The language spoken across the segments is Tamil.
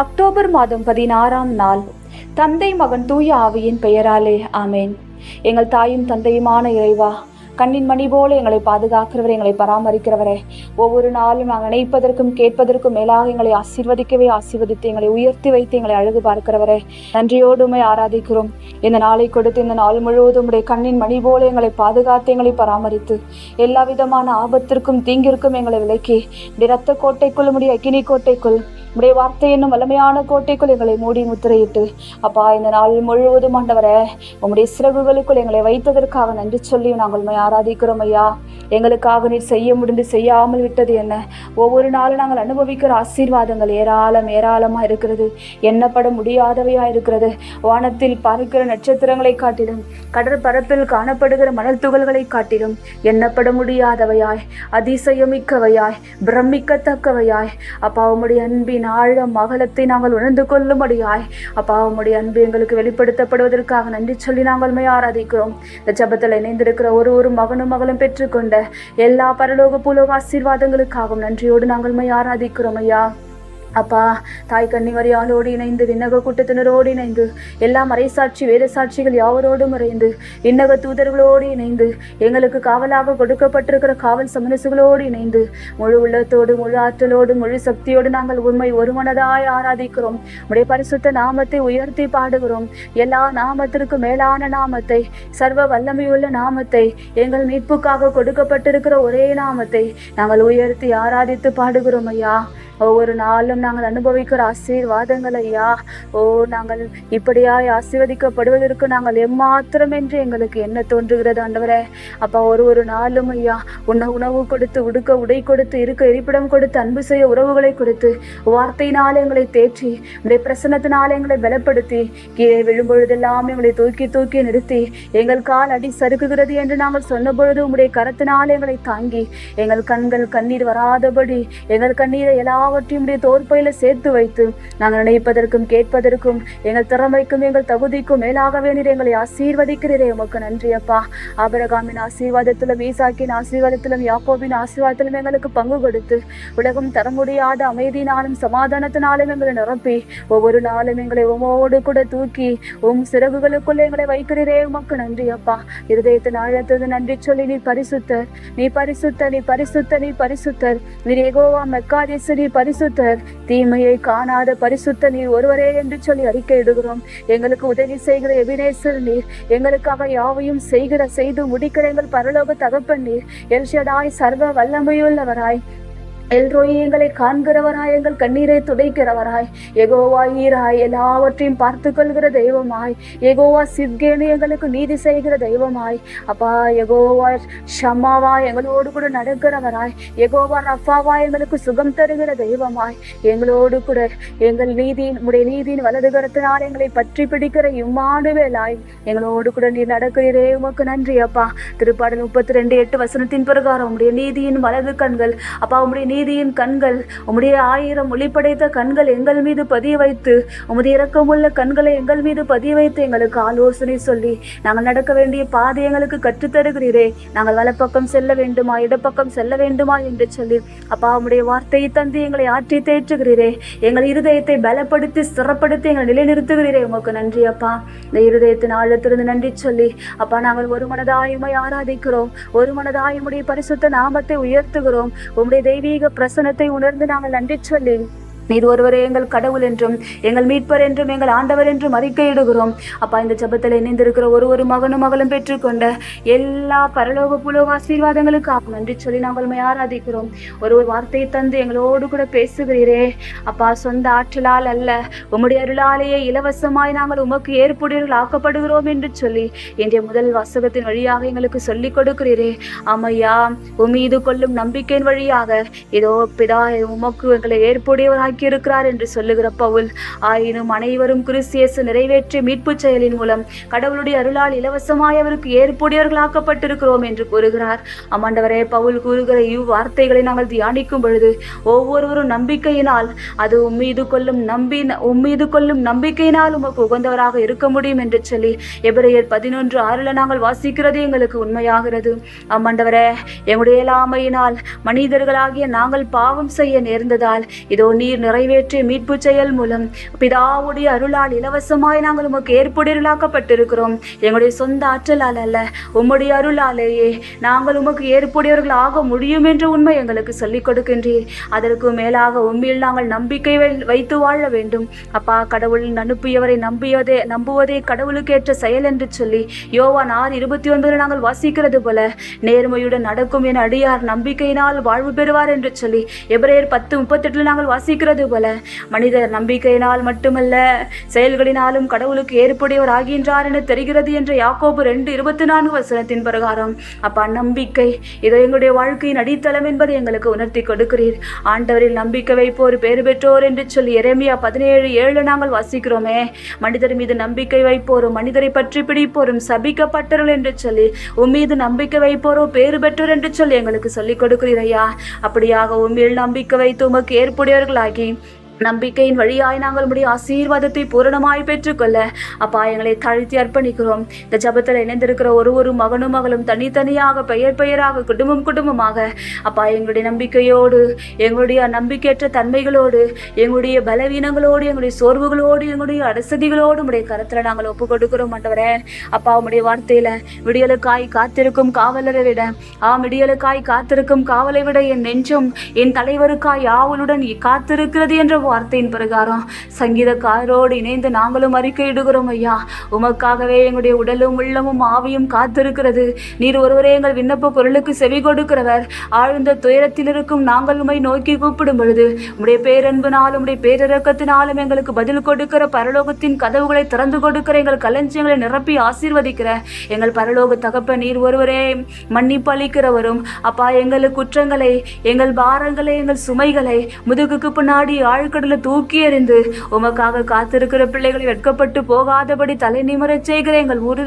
அக்டோபர் மாதம் பதினாறாம் நாள். தந்தை மகன் தூய ஆவியின் பெயராலே ஆமேன். எங்கள் தாயும் தந்தையுமான இறைவா கண்ணின் மணி போல எங்களை பாதுகாக்கிறவரே எங்களை பராமரிக்கிறவரே. ஒவ்வொரு நாளும் நாங்கள் நினைப்பதற்கும் கேட்பதற்கும் மேலாக எங்களை ஆசீர்வதிக்கவே ஆசீர்வதித்து எங்களை உயர்த்தி வைத்து எங்களை அழகு பார்க்கிறவரே. நன்றியோடுமை ஆராதிக்கிறோம். இந்த நாளை கொடுத்து இந்த நாள் முழுவதும் உடைய கண்ணின் மணி போல எங்களை பாதுகாத்து எங்களை பராமரித்து எல்லா விதமான ஆபத்திற்கும் தீங்கிற்கும் எங்களை விலக்கி உடைய ரத்த கோட்டைக்குள் முடிய அக்கினி கோட்டைக்குள் உடைய வார்த்தை என்னும் வல்லமையான கோட்டைக்குள் எங்களை மூடி முத்திரையிட்டு அப்பா இந்த நாள் முழுவதும் ஆண்டவரே உம்முடைய சிறகுகளுக்குள் எங்களை வைத்ததற்காக நன்றி சொல்லி நாங்கள் ஆராதிக்கிறோம் ஐயா. எங்களுக்காக நீர் செய்ய முடிந்து செய்யாமல் விட்டது என்ன? ஒவ்வொரு நாளும் நாங்கள் அனுபவிக்கிற ஆசீர்வாதங்கள் ஏராளம் ஏராளமாக இருக்கிறது. எண்ணப்பட முடியாதவையா இருக்கிறது. வானத்தில் பார்க்கிற நட்சத்திரங்களை காட்டிலும் கடற்பரப்பில் காணப்படுகிற மணல் துகள்களை காட்டிலும் எண்ணப்பட முடியாதவையாய் அதிசயமிக்கவையாய் பிரமிக்கத்தக்கவையாய். அப்பா உம்முடைய அன்பின் ஆழம் மகளத்தை நாங்கள் உணர்ந்து கொள்ளும்படியாய் அப்பா உம்முடைய அன்பு எங்களுக்கு வெளிப்படுத்தப்படுவதற்காக நன்றி சொல்லி நாங்கள் ஆராதிக்கிறோம். இந்த ஜபத்தில் இணைந்திருக்கிற ஒரு ஒரு மகனும் மகளும் பெற்றுக்கொண்ட எல்லா பரலோக பூலோக ஆசீர்வாதங்களுக்காகவும் நன்றியோடு நாங்கள் மை ஆராதிக்கிறோம் ஐயா. அப்பா தாய் கன்னிமரியாளோடு இணைந்து விண்ணக கூட்டத்தினரோடு இணைந்து எல்லா மறைசாட்சி வேத சாட்சிகள் யாவரோடும் இணைந்து விண்ணக தூதர்களோடு இணைந்து எங்களுக்கு காவலாக கொடுக்கப்பட்டிருக்கிற காவல் சமரசுகளோடு இணைந்து முழு உள்ளத்தோடு முழு ஆற்றலோடு முழு சக்தியோடு நாங்கள் உண்மை ஒருமனதாய் ஆராதிக்கிறோம். உடைய பரிசுத்த நாமத்தை உயர்த்தி பாடுகிறோம். எல்லா நாமத்திற்கு மேலான நாமத்தை சர்வ வல்லமையுள்ள நாமத்தை எங்கள் மீட்புக்காக கொடுக்கப்பட்டிருக்கிற ஒரே நாமத்தை நாங்கள் உயர்த்தி ஆராதித்து பாடுகிறோம் ஐயா. ஒவ்வொரு நாளும் நாங்கள் அனுபவிக்கிற ஆசீர்வாதங்கள் ஐயா ஓ நாங்கள் இப்படியாய் ஆசீர்வதிக்கப்படுவதற்கு நாங்கள் எம்மாத்திரம் என்று எங்களுக்கு என்ன தோன்றுகிறது ஆண்டவரே? அப்பா ஒரு ஒரு நாளும் ஐயா உண்ண உணவு கொடுத்து உடுக்க உடை கொடுத்து இருக்க இருப்பிடம் கொடுத்து அன்பு செய்ய உறவுகளை கொடுத்து வார்த்தையினால் எங்களை தேற்றி உடைய பிரசன்னத்தினால் எங்களை பலப்படுத்தி கீழே விழும்பொழுதெல்லாம் எங்களை தூக்கி தூக்கி நிறுத்தி எங்கள் கால் அடி சறுக்குகிறது என்று நாங்கள் சொன்னபொழுது உம்முடைய கரத்தினால் எங்களை தாங்கி எங்கள் கண்கள் கண்ணீர் வராதபடி எங்கள் கண்ணீரை எல்லாவற்றையும் தோற்பையில சேர்த்து வைத்து நாங்கள் நினைப்பதற்கும் கேட்பதற்கும் எங்கள் திறமைக்கும் எங்கள் தகுதிக்கும் மேலாகவே நீர் எங்களை ஆசீர்வதிக்கிறீரே. உமக்கு நன்றி அப்பா. ஆபரகாமின் ஆசீர்வாதத்திலும் ஈசாக்கின் ஆசீர்வாதத்திலும் யாக்கோவின் ஆசீர்வாதத்திலும் எங்களுக்கு பங்கு கொடுத்து உலகம் தர முடியாத அமைதியினாலும் சமாதானத்தினாலும் எங்களை நிரப்பி ஒவ்வொரு நாளும் எங்களை உமோடு கூட தூக்கி உம் சிறகுகளுக்குள்ளே எங்களை வைக்கிறீரே. உமக்கு நன்றி அப்பா. இருதயத்தின் ஆழத்தது நன்றி சொல்லி நீ பரிசுத்தர் நீ பரிசுத்த நீ பரிசுத்த நீ பரிசுத்தர். நீர் ஏகோவா மெக்காதேசு நீ பரிசுத்தர் தீமையை காணாத பரிசுத்த நீர் ஒருவரே என்று சொல்லி அறிக்கை இடுகிறோம். எங்களுக்கு உதவி செய்கிற எபினேசர் நீர் எங்களுக்காக யாவையும் செய்கிற செய்து முடிக்கிற எங்கள் பரலோக தகப்பன் நீர் எல்ஷடாய் சர்வ வல்லமையுள்ளவராய். எல்ரோய் எங்களை காண்கிறவராய் எங்கள் கண்ணீரை துடைக்கிறவராய். எகோவா ஈராய் எல்லாவற்றையும் பார்த்து கொள்கிற தெய்வமாய். எகோவா சித்கேனு எங்களுக்கு நீதி செய்கிற தெய்வமாய். அப்பா எகோவா ஷம்மாவா எங்களோடு கூட நடக்கிறவராய். எகோவா ரஃபாவா எங்களுக்கு சுகம் தருகிற தெய்வமாய். எங்களோடு கூட எங்கள் நீதியின் உடைய நீதியின் வலதுகரத்தினால் எங்களை பற்றி பிடிக்கிற இம்மானுவேலாய். எங்களோடு கூட நீ நடக்கிறீரே உமக்கு நன்றி அப்பா. திருப்பாடல் முப்பத்தி ரெண்டு எட்டு வசனத்தின் பிரகாரம் உடைய நீதியின் வலது கண்கள். அப்பா உம்முடைய நீதியின் கண்கள் உம்முடைய ஆயிரம் ஒளிப்படைத்த கண்கள் எங்கள் மீது பதிய வைத்து உமது இரக்கமுள்ள கண்களை எங்கள் மீது பதிய வைத்து எங்களுக்கு ஆலோசனை சொல்லி நாங்கள் நடக்க வேண்டிய பாதை எங்களுக்கு கற்றுத்தருகிறீரே நாங்கள் வலப்பக்கம் செல்ல வேண்டுமா இடப்பக்கம் செல்ல வேண்டுமா என்று சொல்லி அப்பா உம்முடைய வார்த்தையை தந்து எங்களை ஆற்றி தேற்றுகிறீரே. எங்கள் இருதயத்தை பலப்படுத்தி சிறப்படுத்தி எங்களை நிலைநிறுத்துகிறீரே. உமக்கு நன்றி அப்பா. இந்த இருதயத்தின் ஆழத்திலிருந்து நன்றி சொல்லி அப்பா நாங்கள் ஒரு மனதாயுமை ஆராதிக்கிறோம். ஒரு மனதாயுமுடைய பரிசுத்த நாமத்தை உயர்த்துகிறோம். உம்முடைய தெய்வீக பிரசனத்தை உணர்ந்து நாங்கள் நன்றி சொல்லி நீர் ஒருவரே எங்கள் கடவுள் என்றும் எங்கள் மீட்பர் என்றும் எங்கள் ஆண்டவர் என்றும் அறிக்கையிடுகிறோம். அப்பா இந்த ஜபத்தில் இணைந்திருக்கிற ஒரு ஒரு மகனும் மகளும் பெற்றுக்கொண்ட எல்லா பரலோக புலோக ஆசீர்வாதங்களுக்காக நன்றி சொல்லி நாங்கள் உம்மை ஆராதிக்கிறோம். ஒரு ஒரு வார்த்தையை தந்து எங்களோடு கூட பேசுகிறீரே. அப்பா சொந்த ஆற்றலால் அல்ல உம்முடைய அருளாலேயே இலவசமாய் நாங்கள் உமக்கு ஏற்புடையவர்கள் ஆக்கப்படுகிறோம் என்று சொல்லி இன்றைய முதல் வாசகத்தின் வழியாக எங்களுக்கு சொல்லிக் கொடுக்கிறீரே. ஆமையா உமீது கொள்ளும் நம்பிக்கையின் வழியாக இதோ பிதா உமக்கு எங்களை ஏற்புடையவராக்கி இருக்கிறார் என்று சொல்லுகிற பவுல் ஆயினும் அனைவரும் கிறிஸ்தியசு நிறைவேற்றிய மீட்பு செயலின் மூலம் கடவுளுடைய அருளால் இலவசமாய் அவருக்கு ஏற்புடையவர்களாக்கப்பட்டிருக்கிறோம் என்று கூறுகிறார். அம்மாண்டவரே பவுல் கூறுகிற இவ் வார்த்தைகளை நாங்கள் தியானிக்கும் பொழுது ஒவ்வொருவரும் நம்பிக்கையினால் அது உம்மீது கொள்ளும் நம்பி உம்மீது கொள்ளும் நம்பிக்கையினால் உமக்கு உகந்தவராக இருக்க முடியும் என்று சொல்லி எபிரேயர் பதினொன்று ஆறுல நாங்கள் வாசிக்கிறது எங்களுக்கு உண்மையாகிறது. அம்மாண்டவரே எங்களுடைய இயலாமையினால் மனிதர்களாகிய நாங்கள் பாவம் செய்ய நேர்ந்ததால் இதோ நீர் நிறைவேற்றிய மீட்பு செயல் மூலம் பிதாவுடைய அருளால் இலவசமாய் நாங்கள் உமக்கு ஏற்புடையர்களாக்கப்பட்டிருக்கிறோம் எங்களுடைய சொந்த ஆற்றலால் அல்ல உம்முடைய அருளாலேயே நாங்கள் உமக்கு ஏற்புடையவர்கள் ஆக முடியும் என்ற உண்மை எங்களுக்கு சொல்லிக் கொடுக்கின்றீர். அதற்கு மேலாக உண்மையில் நாங்கள் நம்பிக்கை வை- வைத்து வாழ வேண்டும். அப்பா கடவுள் அனுப்பியவரை நம்பியதே நம்புவதே கடவுளுக்கேற்ற செயல் என்று சொல்லி யோவான் ஆறு இருபத்தி ஒன்பதில் நாங்கள் வாசிக்கிறது போல நேர்மையுடன் நடக்கும் என அடியார் நம்பிக்கையினால் வாழ்வு பெறுவார் என்று சொல்லி எபிரேயர் பத்து முப்பத்தெட்டில் நாங்கள் வாசிக்கிறது போல. மனிதர் நம்பிக்கையினால் மட்டுமல்ல செயல்களினாலும் கடவுளுக்கு ஏற்புடையவர் ஆகின்றார் என தெரிகிறது என்ற யாக்கோபு ரெண்டு இருபத்தி நான்கு வசனத்தின் பிரகாரம். அப்பா நம்பிக்கை. இதோ எங்களுடைய வாழ்க்கையின் அடித்தளம் என்பதை எங்களுக்கு உணர்த்தி கொடுக்கிறீர். ஆண்டவரில் நம்பிக்கை வைப்போர் பேறு பெற்றோர் என்று சொல்லி எரேமியா பதினேழு ஏழு நாங்கள் வாசிக்கிறோமே. மனிதர் மீது நம்பிக்கை வைப்போரும் மனிதரை பற்றி பிடிப்போரும் சபிக்கப்பட்டவர்கள் என்று சொல்லி உன் மீது நம்பிக்கை வைப்போரோ பேறு பெற்றோர் என்று சொல்லி எங்களுக்கு சொல்லிக் கொடுக்கிறீர் ஐயா. அப்படியாக உண்மையில் நம்பிக்கை வைத்து உமக்கு ஏற்புடையவர்களாகி করেন நம்பிக்கையின் வழியாய் நாங்கள் உடைய ஆசீர்வாதத்தை பூரணமாய் பெற்றுக்கொள்ள அப்பா எங்களை தாழ்த்தி அர்ப்பணிக்கிறோம். இந்த ஜபத்தில் இணைந்திருக்கிற ஒரு ஒரு மகனும் மகளும் தனித்தனியாக பெயர் பெயராக குடும்பம் குடும்பமாக அப்பா எங்களுடைய நம்பிக்கையோடு எங்களுடைய நம்பிக்கையற்ற தன்மைகளோடு எங்களுடைய பலவீனங்களோடு எங்களுடைய சோர்வுகளோடு எங்களுடைய அடசதிகளோடு உடைய கருத்தில் நாங்கள் ஒப்பு கொடுக்கிறோம் ஆண்டவரே. அப்பா உடைய வார்த்தையில விடியலுக்காய் காத்திருக்கும் காவலரை விட ஆம் விடியலுக்காய் காத்திருக்கும் காவலை விட என் நெஞ்சம் என் தலைவருக்காய் ஆவலுடன் காத்திருக்கிறது என்ற வார்த்தையின் பிரகாரம் சங்கீதக்காரரோடு இணைந்து நாங்களும் அறிக்கையிடுகிறோம் ஐயா. உமக்காகவே எங்களுடைய உடலும் உள்ளமும் ஆவியும் காத்திருக்கிறது. நீர் ஒருவரே எங்கள் விண்ணப்ப குரலுக்கு செவி கொடுக்கிறவர். ஆழ்ந்த துயரத்தில் இருக்கும் நாங்கள் உமை நோக்கி கூப்பிடும் பொழுது உடைய பேரன்பினாலும் உடைய பேரிறக்கத்தினாலும் எங்களுக்கு பதில் கொடுக்கிற பரலோகத்தின் கதவுகளை திறந்து கொடுக்கிற எங்கள் களஞ்சியங்களை நிரப்பி ஆசீர்வதிக்கிற எங்கள் பரலோக தகப்ப நீர் ஒருவரே மன்னிப்பு அளிக்கிறவரும் அப்பா எங்கள் குற்றங்களை எங்கள் பாரங்களை எங்கள் சுமைகளை முதுகுக்கு பின்னாடி ஆழ்கடல தூக்கி எறிந்து உமக்காக காத்திருக்கிற பிள்ளைகள் வெட்கப்பட்டு போகாதபடி தலை நிமிரச் செய்கிற எங்கள் உரு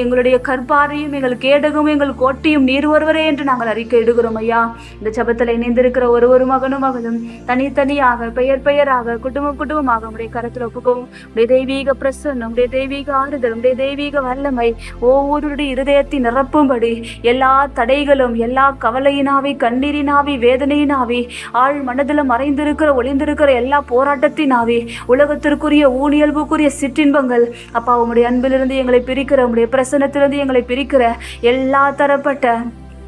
எங்களுடைய கற்பாரையும் எங்கள் கேடகும் எங்கள் கோட்டையும் நீர் ஒருவரே என்று நாங்கள் அறிக்கை இடுகிறோம் ஐயா. இந்த சபத்தில் இணைந்திருக்கிற ஒரு ஒரு மகனும் மகளும் தனித்தனியாக பெயர் பெயராக குடும்பம் குடும்பமாக உடைய கரத்தில் ஒப்புக்கவும். உடைய தெய்வீக பிரசன்னம் உடைய தெய்வீக ஆறுதல் உடைய தெய்வீக வல்லமை ஒவ்வொருடைய இருதயத்தை நிரப்பும்படி எல்லா தடைகளும் எல்லா கவலையினாவி கண்ணீரினாவி வேதனையினாவி ஆழ் மனதில் மறைந்திருக்கிற ஒளிந்திருக்கிற எல்லா எல்லா போராட்டத்தினாவே உலகத்திற்குரிய ஊனியல்புக்குரிய சிற்றின்பங்கள். அப்பா உங்களுடைய அன்பிலிருந்து எங்களை பிரிக்கிற உங்களுடைய பிரசன்னத்திலிருந்து எங்களை பிரிக்கிற எல்லா தரப்பட்ட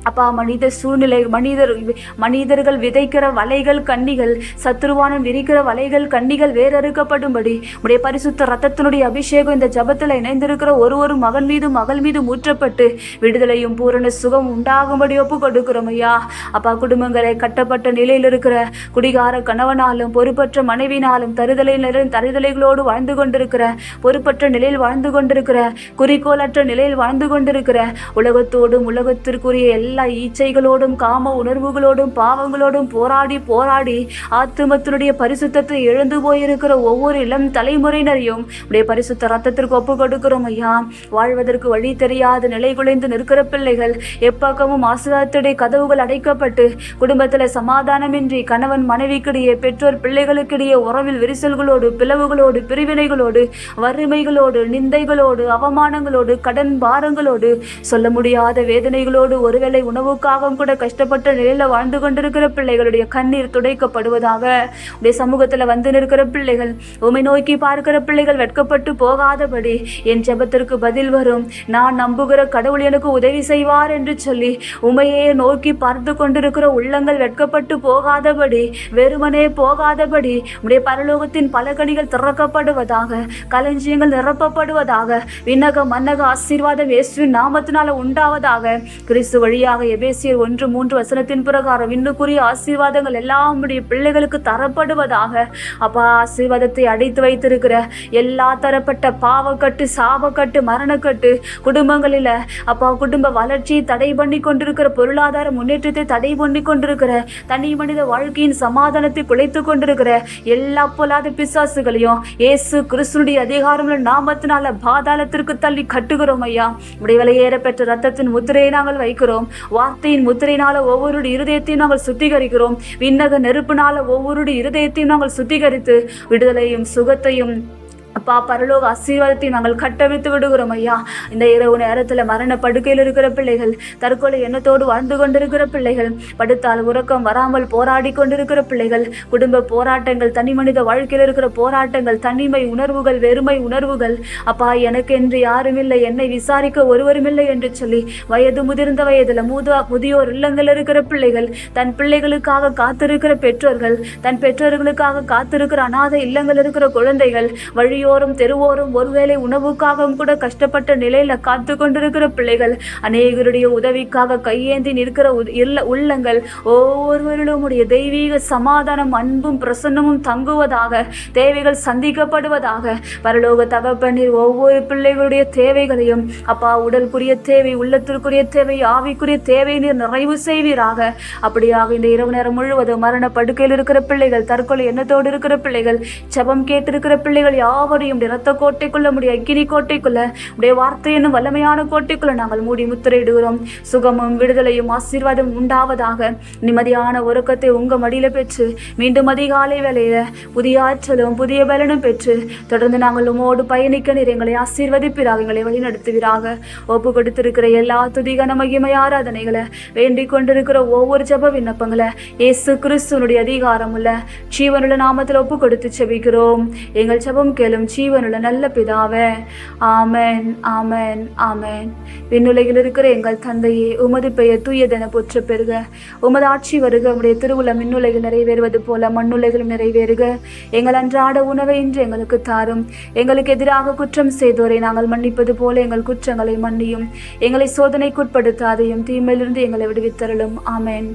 அப்பா மனித சூழ்நிலை மனிதர் மனிதர்கள் விதைக்கிற வலைகள் கண்ணிகள் சத்துருவானம் விரிக்கிற வலைகள் கண்ணிகள் வேறறுக்கப்படும்படி உடைய பரிசுத்த ரத்தத்தினுடைய அபிஷேகம் இந்த ஜபத்தில் இணைந்திருக்கிற ஒரு ஒரு மகன் மீது மகள் மீது ஊற்றப்பட்டு விடுதலையும் பூரண சுகம் உண்டாகும்படி ஒப்பு கொடுக்கிறோம் ஐயா. அப்பா குடும்பங்களை கட்டப்பட்ட நிலையில் இருக்கிற குடிகார கணவனாலும் பொறுப்பற்ற மனைவினாலும் தருதலை தருதலைகளோடு வாழ்ந்து கொண்டிருக்கிற பொறுப்பற்ற நிலையில் வாழ்ந்து கொண்டிருக்கிற குறிக்கோளற்ற நிலையில் வாழ்ந்து கொண்டிருக்கிற உலகத்தோடும் உலகத்திற்குரிய எல்லா ஈச்சைகளோடும் காம உணர்வுகளோடும் பாவங்களோடும் போராடி போராடி ஆத்துமத்தினுடைய பரிசுத்தத்தை இழந்து போயிருக்கிற ஒவ்வொரு இளம் தலைமுறையினரையும் உடைய பரிசுத்த ரத்தத்திற்கு ஒப்பு கொடுக்கிறோம் ஐயா. வாழ்வதற்கு வழி தெரியாத நிலை குலைந்து நிற்கிற பிள்ளைகள் எப்பக்கமும் ஆசீர்வாதத்துடைய கதவுகள் அடைக்கப்பட்டு குடும்பத்தில் சமாதானமின்றி கணவன் மனைவிக்கிடையே பெற்றோர் பிள்ளைகளுக்கிடையே உறவில் விரிசல்களோடு பிளவுகளோடு பிரிவினைகளோடு வறுமைகளோடு நிந்தைகளோடு அவமானங்களோடு கடன் பாரங்களோடு சொல்ல முடியாத வேதனைகளோடு ஒருவேளை உணவுக்காகவும் கூட கஷ்டப்பட்ட நிலையில வாழ்ந்து கொண்டிருக்கிற பிள்ளைகளுடைய கண்ணீர் துடைக்கப்படுவதாக உடைய சமூகத்துல வந்து நிற்கிற பிள்ளைகள் உமை நோக்கி பார்க்கிற பிள்ளைகள் வெட்கப்பட்டு போகாதபடி என் ஜெபத்திற்கு பதில் வரும். நான் நம்புகிற கடவுள் எனக்கு உதவி செய்வார் என்று சொல்லி உமையே நோக்கி பார்த்து கொண்டிருக்கிற உள்ளங்கள் வெட்கப்பட்டு போகாதபடி வெறுமனே போகாதபடி உடைய பரலோகத்தின் பல கனிகள் திறக்கப்படுவதாக களஞ்சியங்கள் நிரப்பப்படுவதாக விண்ணக மன்னக ஆசீர்வாதம் இயேசுவின் நாமத்தினால உண்டாவதாக கிறிஸ்து வழியாக எபேசியர் ஒன்று மூன்று வசனத்தின் பிரகாரம் இன்னுக்குரிய ஆசீர்வாதங்கள் எல்லாம் பிள்ளைகளுக்கு தரப்படுவதாக. அப்பா ஆசீர்வாதத்தை அடைத்து வைத்திருக்கிற எல்லா தரப்பட்ட பாவக்கட்டு சாபக்கட்டு மரணக்கட்டு குடும்பங்களில் அப்பா குடும்ப வளர்ச்சியை தடை பண்ணி கொண்டிருக்கிற பொருளாதார முன்னேற்றத்தை தடை பண்ணி கொண்டிருக்கிற தனி மனித வாழ்க்கையின் சமாதானத்தை குலைத்து கொண்டிருக்கிற எல்லா பொல்லாத பிசாசுகளையும் இயேசு கிறிஸ்துனுடைய அதிகாரமுள்ள நாமத்தினால பாதாளத்திற்கு தள்ளி கட்டுகிறோம் ஐயா. உடைய விலையேற பெற்ற ரத்தத்தின் முத்திரையை நாங்கள் வைக்கிறோம். வார்த்தையின் முத்திரையினால ஒவ்வொரு இருதயத்தையும் நாங்கள் சுத்திகரிக்கிறோம். விண்ணக நெருப்பினால ஒவ்வொரு இருதயத்தையும் நாங்கள் சுத்திகரித்து விடுதலையும் சுகத்தையும் அப்பா பரலோக ஆசீர்வாதத்தை நாங்கள் கட்டவிழ்த்து விடுகிறோம் ஐயா. இந்த இரவு நேரத்தில் மரண படுக்கையில் இருக்கிற பிள்ளைகள் தற்கொலை எண்ணத்தோடு வாழ்ந்து கொண்டிருக்கிற பிள்ளைகள் படுத்தால் உறக்கம் வராமல் போராடி கொண்டிருக்கிற பிள்ளைகள் குடும்ப போராட்டங்கள் தனி மனித வாழ்க்கையில் இருக்கிற போராட்டங்கள் தனிமை உணர்வுகள் வெறுமை உணர்வுகள். அப்பா எனக்கென்று யாரும் இல்லை என்னை விசாரிக்க ஒருவரும் இல்லை என்று சொல்லி வயது முதிர்ந்த வயதில் மூதா முதியோர் இல்லங்கள் இருக்கிற பிள்ளைகள் தன் பிள்ளைகளுக்காக காத்திருக்கிற பெற்றோர்கள் தன் பெற்றோர்களுக்காக காத்திருக்கிற அநாத இல்லங்கள் இருக்கிற குழந்தைகள் வீதியோரம் தெருவோரம் ஒருவேளை உணவுக்காகவும் கூட கஷ்டப்பட்ட நிலையில காத்து கொண்டிருக்கிற பிள்ளைகள் அநேகருடைய உதவிக்காக கையேந்தி நிற்கிற இல்ல உள்ளங்கள். ஒவ்வொருவரிலும் உடைய தெய்வீக சமாதானம் அன்பும் பிரசன்னமும் தங்குவதாக தேவைகள் சந்திக்கப்படுவதாக பரலோக தகப்பனில் ஒவ்வொரு பிள்ளைகளுடைய தேவைகளையும் அப்பா உடலுக்குரிய தேவை உள்ளத்திற்குரிய தேவை ஆவிக்குரிய தேவை நீர் நிறைவு செய்வீராக. அப்படியாக இந்த இரவு நேரம் முழுவதும் மரண படுக்கையில் இருக்கிற பிள்ளைகள் தற்கொலை எண்ணத்தோடு இருக்கிற பிள்ளைகள் ஜெபம் கேட்டிருக்கிற பிள்ளைகள் யாவரையும் உடைய ரத்த கோட்டைக்குள்ள உடைய அக்கினி கோட்டைக்குள்ள உடைய வார்த்தை என்னும் வல்லமையான கோட்டைக்குள்ள நாங்கள் மூடி முத்திரையிடுகிறோம். சுகமும் விடுதலையும் ஆசீர்வாதம் உண்டாவதாக. நிம்மதியான உறக்கத்தை உங்க மடியில பெற்று மீண்டும் அதிகாலை வேலையில புதிய ஆற்றலும் புதிய பலனும் பெற்று தொடர்ந்து நாங்கள் உமோடு பயணிக்க நீர் எங்களை ஆசீர்வதிப்பீராக எங்களை வழிநடத்துவீராக. ஒப்பு கொடுத்திருக்கிற எல்லா துதிகன மகிமை ஆராதனைகளை வேண்டிக் கொண்டிருக்கிற ஒவ்வொரு ஜப விண்ணப்பங்களை இயேசு கிறிஸ்துவனுடைய அதிகாரம் உள்ள ஜீவனுள்ள நாமத்தில் ஒப்பு கொடுத்து செபிக்கிறோம். எங்கள் ஜெபம் கேளும் ஜீவனுள்ள நல்ல பிதாவே. ஆமன் ஆமன் ஆமன். விண்ணுலகில் இருக்கிற எங்கள் தந்தையே உமது பெயர் தூயதென போற்ற பெறுக. உமது ஆட்சி வருக உடைய திருவுள மின்னுலகில் நிறைவேறுவது போல மண்ணுலகிலும் நிறைவேறுக. எங்கள் அன்றாட உணவை இன்று எங்களுக்கு தாரும். எங்களுக்கு எதிராக குற்றம் செய்தோரை நாங்கள் மன்னிப்பது போல எங்கள் குற்றங்களை மன்னியும். எங்களை சோதனைக்குட்படுத்தாதையும் தீமையிலிருந்து எங்களை விடுவித்தருளும். ஆமேன்.